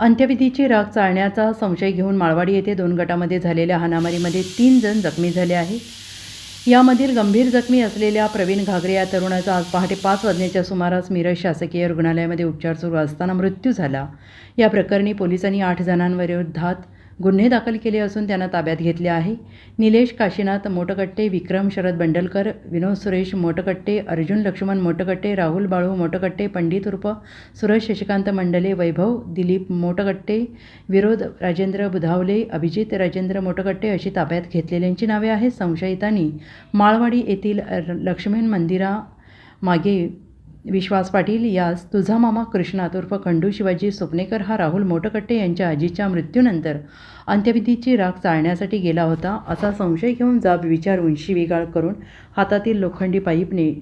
अंत्यविधीची राग चाळण्याचा संशय घेऊन माळवाडी येथे दोन गटामध्ये झालेल्या हाणामारीमध्ये तीन जण जखमी झाले आहे यामधील गंभीर जखमी असलेल्या प्रवीण घागरे या तरुणाचा आज पहाटे पाच वाजण्याच्या सुमारास मिरज शासकीय रुग्णालयामध्ये उपचार सुरू असताना मृत्यू झाला. या प्रकरणी पोलिसांनी आठ जणांविरोधात गुन्हे दाखल केले असून त्यांना ताब्यात घेतले आहे. निलेश काशीनाथ मोटकट्टे विक्रम शरद बंडलकर विनोद सुरेश मोटकट्टे अर्जुन लक्ष्मण मोटकट्टे राहुल बाळू मोटकट्टे पंडित उर्फ सुरज शशिकांत मंडले वैभव दिलीप मोटकट्टे विरोध राजेंद्र बुधावले अभिजित राजेंद्र मोटकट्टे अशी ताब्यात घेतलेल्यांची नावे आहेत. संशयितांनी माळवाडी येथील र- लक्ष्मण मंदिरा मागे विश्वास पाटील यास तुझा मामा कृष्णात उर्फ खंडू शिवाजी सुपनेकर हा राहुल मोटकट्टे यांच्या आजीच्या मृत्यूनंतर अंत्यविधीची राख चाळण्यासाठी गेला होता असा संशय घेऊन जाब विचारून शिवीगाळ करून हातातील लोखंडी पाईपने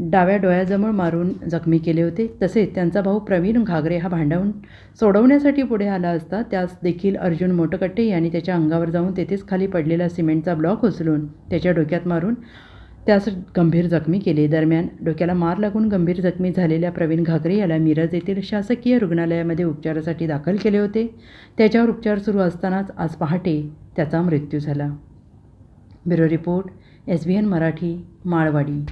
डाव्या डोळ्याजवळ मारून जखमी केले होते. तसेच त्यांचा भाऊ प्रवीण घागरे हा भांडवून सोडवण्यासाठी पुढे आला असता त्यास देखील अर्जुन मोटकट्टे यांनी त्याच्या अंगावर जाऊन तेथेच खाली पडलेला सिमेंटचा ब्लॉक उचलून त्याच्या डोक्यात मारून त्यास गंभीर जखमी केले. दरम्यान डोक्याला मार लागून गंभीर जखमी झालेल्या प्रवीण घागरे याला मिरज येथील शासकीय रुग्णालयामध्ये उपचारासाठी दाखल केले होते. त्याच्यावर उपचार सुरू असतानाच आज पहाटे त्याचा मृत्यू झाला. Bureau report S B N Marathi Malwadi.